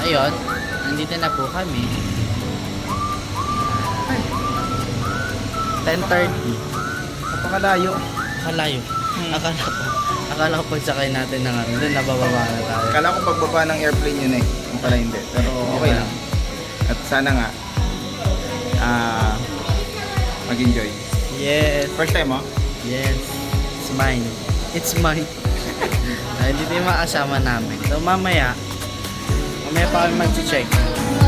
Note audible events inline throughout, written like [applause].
Ayun, nandito na po kami. 10.30. Napakalayo. Kalayo. Hmm. Akala ko. Akala ko pagsakay natin ng ano. Doon nabababa na tayo. Kala ko pagbaba ng airplane yun eh. Ang pala hindi. Pero okay lang. At sana nga, ah, mag-enjoy. Yes. First time oh. Yes. It's mine. It's mine. [laughs] Ay, dito yung mga kasama namin. So mamaya, mamaya pa kami mag-check.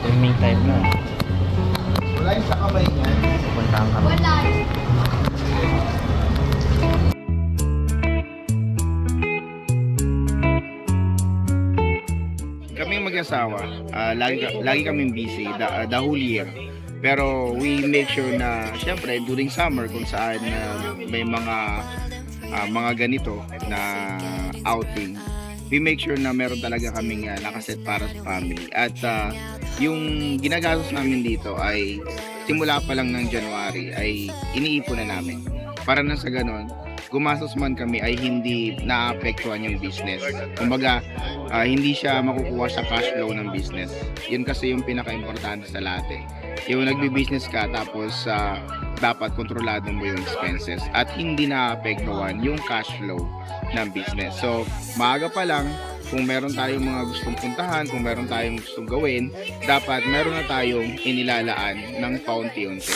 Swimming time na. Wala yung sa kamay niya. Pupuntahan kami. Kami mag-asawa, ah, lagi, lagi kaming busy the, ah, the whole year. Pero we make sure na, syempre, during summer, kung saan ah, may mga ah, mga ganito na outing, we make sure na meron talaga kaming uh, nakaset para sa family. At ah, yung ginagastos namin dito ay simula pa lang ng January ay iniipon na namin. Para na sa ganon, gumastos man kami ay hindi naapektuhan yung business. Kumbaga, ah, hindi siya makukuha sa cash flow ng business. Yun kasi yung pinaka-importante sa lahat eh. Yung nagbi-business ka tapos ah, dapat kontrolado mo yung expenses at hindi naapektuhan yung cash flow ng business. So, maaga pa lang, kung meron tayong mga gustong puntahan, kung meron tayong gustong gawin, dapat meron na tayong inilalaan ng paunti-unti.